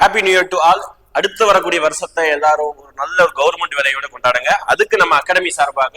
Happy new year to all அடுத்து வரக்கூடிய வருஷத்தை எல்லாரும் ஒரு நல்ல ஒரு கவர்மெண்ட் வேலையோட கொண்டாடுங்க. அதுக்கு நம்ம அகாடமி சார்பாக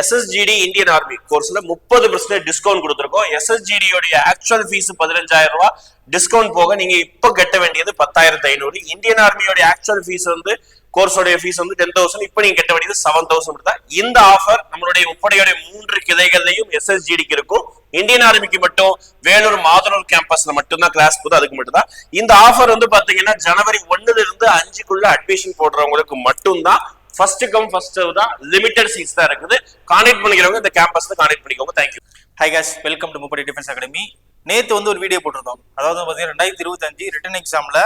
எஸ்எஸ்ஜிடி இந்தியன் ஆர்மி கோர்ஸ்ல முப்பது பர்சன்ட் டிஸ்கவுண்ட் கொடுத்துருக்கோம். எஸ்எஸ்ஜிடி உடைய ஆக்சுவல் ஃபீஸ் பதினஞ்சாயிரம் ரூபாய். டிஸ்கவுண்ட் போக நீங்க இப்போ கட்ட வேண்டியது பத்தாயிரத்தி ஐநூறு. இந்தியன் ஆர்மியோட ஆக்சுவல் ஃபீஸ் வந்து கோர்ஸோடைய ஃபீஸ் வந்து டென் தௌசண்ட் இப்போ நீங்க கட்ட வேண்டியது செவன் தௌசண்ட் தான் இந்த ஆஃபர் நம்மளுடைய உப்படையுடைய மூன்று கிளைகள்லையும் எஸ்எஸ்ஜிடிக்கு இருக்கும். இந்தியன் ஆர்மிக்கு மட்டும் வேலூர் மாதனூர் கேம்பஸ்ல மட்டும்தான் கிளாஸ் போகுது அதுக்கு மட்டும்தான். இந்த ஆஃபர் வந்து பாத்தீங்கன்னா ஜனவரி ஒன்னுல இருந்து அஞ்சுக்குள்ள அட்மிஷன் போடுறவங்களுக்கு மட்டும்தான். ஃபர்ஸ்ட் கம் ஃபர்ஸ்ட் தான். லிமிடெட் சீட்ஸ் தான் இருக்குது. கான்டெக்ட் பண்ணிக்கிறவங்க இந்த கேம்பஸ்ல கான்டெக்ட் பண்ணிக்கோங்க. Thank you hi guys welcome to Muppadai defence academy நேத்து வந்து ஒரு வீடியோ போட்டிருந்தோம். அதாவது பார்த்தீங்கன்னா ரெண்டாயிரத்தி இருபத்தஞ்சு ரிட்டன் எக்ஸாம்ல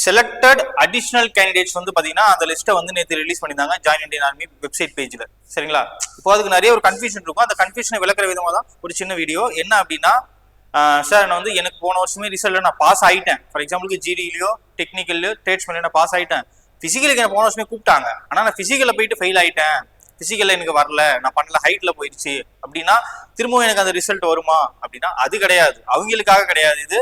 செலக்டட் அடிஷனல் கேண்டிடேட்ஸ் வந்து பாத்தீங்கன்னா அந்த லிஸ்ட்டை வந்து நேற்று ரிலீஸ் பண்ணியிருந்தாங்க ஜாயின் இண்டியன் ஆர்மி வெப்சைட் பேஜ்ல சரிங்களா? இப்போ அதுக்கு நிறைய ஒரு கன்ஃபியூஷன் இருக்கும். அந்த கன்ஃபியூஷனை விளக்குற விதமாக தான் ஒரு சின்ன வீடியோ என்ன அப்படின்னா சார் நான் வந்து எனக்கு போன வருஷமே ரிசல்ட்ல நான் பாஸ் ஆயிட்டேன். ஃபார் எக்ஸாம்பிளுக்கு ஜிடிலையோ டெக்னிக்கல்லையோ ட்ரேட்ஸ் பண்ணி நான் பாஸ் ஆயிட்டேன். ஃபிசிக்கலுக்கு எனக்கு போன வருஷமே கூப்பிட்டாங்க. ஆனால் நான் ஃபிசிக்கலில் போயிட்டு ஃபெயில் ஆயிட்டேன். ஃபிசிக்கலில் எனக்கு வரல. நான் பண்ணல. ஹைட்டில் போயிடுச்சு அப்படின்னா திரும்பவும் எனக்கு அந்த ரிசல்ட் வருமா? அப்படின்னா அது கிடையாது. அவங்களுக்காக கிடையாது. இது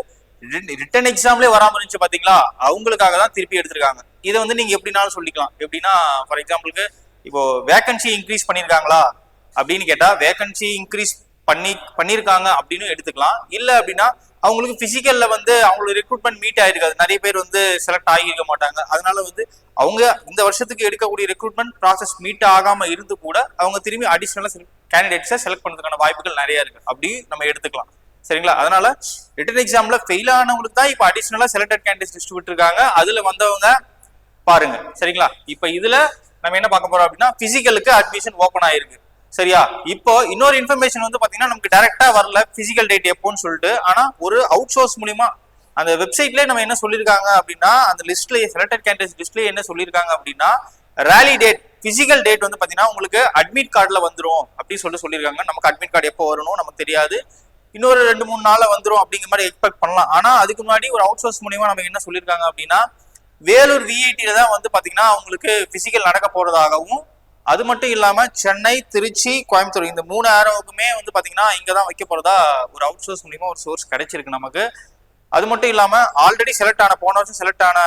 ரிட்டன் எக்ஸாம்லேயே வராம இருந்துச்சு பாத்தீங்களா? அவங்களுக்காக தான் திருப்பி எடுத்திருக்காங்க. இதை வந்து நீங்க எப்படினாலும் சொல்லிக்கலாம். எப்படின்னா ஃபார் எக்ஸாம்பிளுக்கு இப்போ வேகன்சி இன்க்ரீஸ் பண்ணியிருக்காங்களா? அப்படின்னு கேட்டா வேகன்சி இன்க்ரீஸ் பண்ணி பண்ணியிருக்காங்க அப்படின்னு எடுத்துக்கலாம். இல்ல அப்படின்னா அவங்களுக்கு பிசிக்கல்ல வந்து அவங்களுக்கு ரெக்ரூட்மெண்ட் மீட் ஆயிருக்காது. நிறைய பேர் வந்து செலக்ட் ஆகியிருக்க மாட்டாங்க. அதனால வந்து அவங்க இந்த வருஷத்துக்கு எடுக்கக்கூடிய ரெக்ரூட்மெண்ட் ப்ராசஸ் மீட் ஆகாம இருந்து கூட அவங்க திரும்பி அடிஷனலா கேண்டிடேட்ஸை செலக்ட் பண்ணுறதுக்கான வாய்ப்புகள் நிறைய இருக்கு. அப்படி நம்ம எடுத்துக்கலாம். சரிங்களா? அதனால ரிட்டன் எக்ஸாம்ல ஃபெயில் ஆனவங்களுக்கு தான் இப்போ அடிஷனலா செலக்டட் கேண்டிடேட் லிஸ்ட் விட்டுருக்காங்க. அதுல வந்தவங்க பாருங்க. சரிங்களா? இப்போ இதுல நம்ம என்ன பார்க்க போறோம் அப்படின்னா பிசிக்கலுக்கு அட்மிஷன் ஓப்பன் ஆயிருக்கு. சரியா? இப்போ இன்னொரு இன்ஃபர்மேஷன் வந்து பாத்தீங்கன்னா நமக்கு டேரக்டா வரல பிசிக்கல் டேட் எப்போன்னு சொல்லிட்டு. ஆனா ஒரு அவுட் சோர்ஸ் மூலியமா அந்த வெப்சைட்லயே நம்ம என்ன சொல்லியிருக்காங்க அப்படின்னா அந்த லிஸ்ட்லயே செலக்டட் கேண்டிடேட் லிஸ்ட்லயே என்ன சொல்லியிருக்காங்க அப்படின்னா ரேலி டேட் பிசிக்கல் டேட் வந்து பாத்தீங்கன்னா உங்களுக்கு அட்மிட் கார்டுல வந்துடும் அப்படின்னு சொல்லிட்டு சொல்லியிருக்காங்க. நமக்கு அட்மிட் கார்டு எப்போ வரணும் நமக்கு தெரியாது. இன்னொரு ரெண்டு மூணு நாள்ல வந்துடும் அப்படிங்கிற மாதிரி எக்ஸ்பெக்ட் பண்ணலாம். ஆனா அதுக்கு முன்னாடி ஒரு அவுட் சோர்ஸ் மூலியமா நமக்கு என்ன சொல்லியிருக்காங்க அப்படின்னா வேலூர் விஐடியில தான் வந்து பாத்தீங்கன்னா அவங்களுக்கு பிசிக்கல் நடக்க போறதாகவும் அது மட்டும் இல்லாம சென்னை திருச்சி கோயம்புத்தூர் இந்த மூணு ஆரோவுக்குமே வந்து பாத்தீங்கன்னா இங்க தான் வைக்க போறதா ஒரு அவுட் சோர்ஸ் மூலியமா ஒரு சோர்ஸ் கிடைச்சிருக்கு நமக்கு. அது மட்டும் இல்லாம ஆல்ரெடி செலக்ட் ஆன போன வருஷம் செலக்ட் ஆன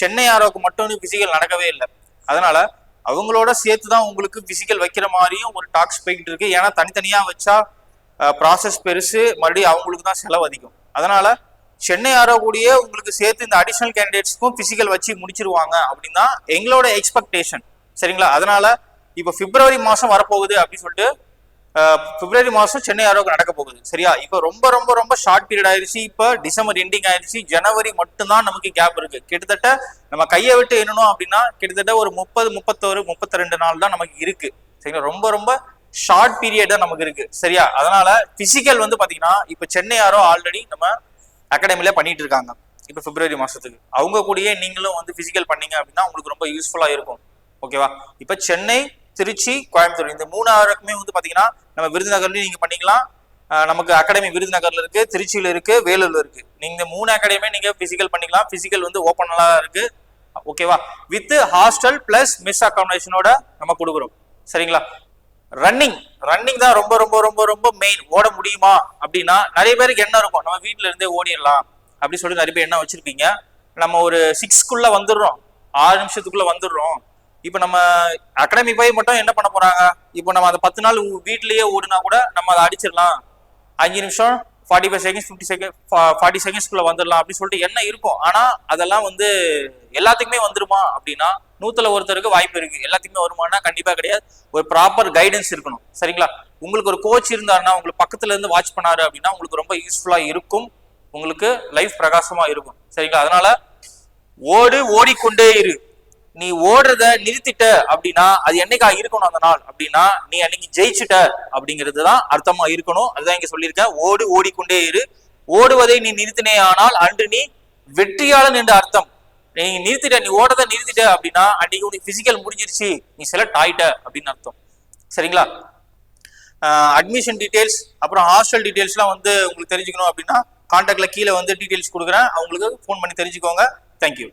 சென்னை ஆரோவுக்கு மட்டும் பிசிக்கல் நடக்கவே இல்லை. அதனால அவங்களோட சேர்த்து தான் உங்களுக்கு பிசிக்கல் வைக்கிற மாதிரியும் ஒரு டாக்ஸ் போய்கிட்டு இருக்கு. ஏன்னா தனித்தனியா வச்சா ப்ராசஸ் பெருசு மறுபடியும் அவங்களுக்கு தான் செலவு அதிகம். அதனால சென்னை ஆரோ கூடிய உங்களுக்கு சேர்த்து இந்த அடிஷனல் கேண்டிடேட்ஸ்க்கும் பிசிக்கல் வச்சு முடிச்சிருவாங்க அப்படின்னா எங்களோட எக்ஸ்பெக்டேஷன் சரிங்களா? அதனால இப்போ பிப்ரவரி மாதம் வரப்போகுது அப்படின்னு சொல்லிட்டு பிப்ரவரி மாதம் சென்னை ஆரோக்கு நடக்க போகுது. சரியா? இப்போ ரொம்ப ரொம்ப ரொம்ப ஷார்ட் பீரியட் ஆயிடுச்சு இப்போ டிசம்பர் எண்டிங் ஆயிடுச்சு ஜனவரி மட்டும்தான் நமக்கு கேப் இருக்கு. கிட்டத்தட்ட நம்ம கையை விட்டு என்னணும் அப்படின்னா கிட்டத்தட்ட ஒரு முப்பது முப்பத்தோரு முப்பத்தி ரெண்டு நாள் தான் நமக்கு இருக்கு. சரிங்களா? ரொம்ப ரொம்ப ஷார்ட் பீரியட் தான் நமக்கு இருக்கு. சரியா? அதனால பிசிக்கல் வந்து பாத்தீங்கன்னா இப்போ சென்னை ஆல்ரெடி நம்ம அகாடமில பண்ணிட்டு இருக்காங்க. இப்போ பிப்ரவரி மாசத்துக்கு. அவங்க கூடயே நீங்களும் வந்து பிசிக்கல் பண்ணீங்க அப்படின்னா உங்களுக்கு ரொம்ப யூஸ்ஃபுல்லா இருக்கும். ஓகேவா இப்போ சென்னை திருச்சி கோயம்புத்தூர் இந்த மூணாருக்குமே வந்து பாத்தீங்கன்னா நம்ம விருதுநகர்லயும் நீங்க பண்ணிக்கலாம். நமக்கு அகாடமி விருதுநகர்ல இருக்கு திருச்சியில இருக்கு வேலூர்ல இருக்கு. நீங்க இந்த மூணு அகாடமியுமே நீங்க பிசிக்கல் பண்ணிக்கலாம். பிசிக்கல் வந்து ஓப்பனலா இருக்கு. ஓகேவா வித் ஹாஸ்டல் பிளஸ் மிஸ் அகாமடேஷனோட நம்ம கொடுக்குறோம். சரிங்களா? ரன்னிங் ரன்னிங் தான் ரொம்ப ரொம்ப ரொம்ப ரொம்ப மெயின் ஓட முடியுமா? அப்படின்னா நிறைய பேருக்கு என்ன இருக்கும். நம்ம வீட்டில இருந்தே ஓடிடலாம். அப்படி சொல்லி நிறைய பேர் என்ன வச்சிருப்பீங்க. நம்ம ஒரு சிக்ஸ்க்குள்ள வந்துடுறோம். ஆறு நிமிஷத்துக்குள்ள வந்துடுறோம். இப்போ நம்ம அகாடமி போய் மட்டும் என்ன பண்ண போறாங்க? இப்போ நம்ம அந்த பத்து நாள் வீட்லயே ஓடினா கூட நம்ம அதை அடிச்சிடலாம். அஞ்சு நிமிஷம் forty five seconds fifty second forty செகண்ட்ஸ்க்குள்ள வந்துடலாம் அப்படின்னு சொல்லிட்டு என்ன இருக்கும். ஆனால் அதெல்லாம் வந்து எல்லாத்துக்குமே வந்துருமா அப்படின்னா நூத்துல ஒருத்தருக்கு வாய்ப்பு இருக்கு. எல்லாத்துக்குமே வருமானா கண்டிப்பா கிடையாது. ஒரு ப்ராப்பர் கைடன்ஸ் இருக்கணும். சரிங்களா? உங்களுக்கு ஒரு கோச் இருந்தாருன்னா உங்களுக்கு பக்கத்துல இருந்து வாட்ச் பண்ணாரு அப்படின்னா உங்களுக்கு ரொம்ப யூஸ்ஃபுல்லா இருக்கும். உங்களுக்கு லைஃப் பிரகாசமா இருக்கும். சரிங்களா? அதனால ஓடு ஓடிக்கொண்டே இரு. நீ ஓடுறத நிறுத்திட்ட அப்படின்னா அது என்னைக்கா இருக்கணும் அந்த நாள்? அப்படின்னா நீ அன்னைக்கு ஜெயிச்சுட்ட அப்படிங்கிறது தான் அர்த்தமா இருக்கணும். அதுதான் இங்க சொல்லியிருக்கேன். ஓடு ஓடிக்கொண்டே இரு. ஓடுவதை நீ நிறுத்தினே ஆனால் அன்று நீ வெற்றியாளன் என்ற அர்த்தம். நீ நிறுத்திட்ட நீ ஓடதை நிறுத்திட்ட அப்படின்னா அன்னைக்கு உனக்கு பிசிக்கல் முடிஞ்சிருச்சு. நீ செலக்ட் ஆயிட்ட அப்படின்னு அர்த்தம். சரிங்களா? அட்மிஷன் டீடைல்ஸ் அப்புறம் ஹாஸ்டல் டீடைல்ஸ்லாம் வந்து உங்களுக்கு தெரிஞ்சுக்கணும் அப்படின்னா கான்டாக்டில் கீழே வந்து டீடைல்ஸ் கொடுக்குறேன். அவங்களுக்கு ஃபோன் பண்ணி தெரிஞ்சுக்கோங்க. தேங்க்யூ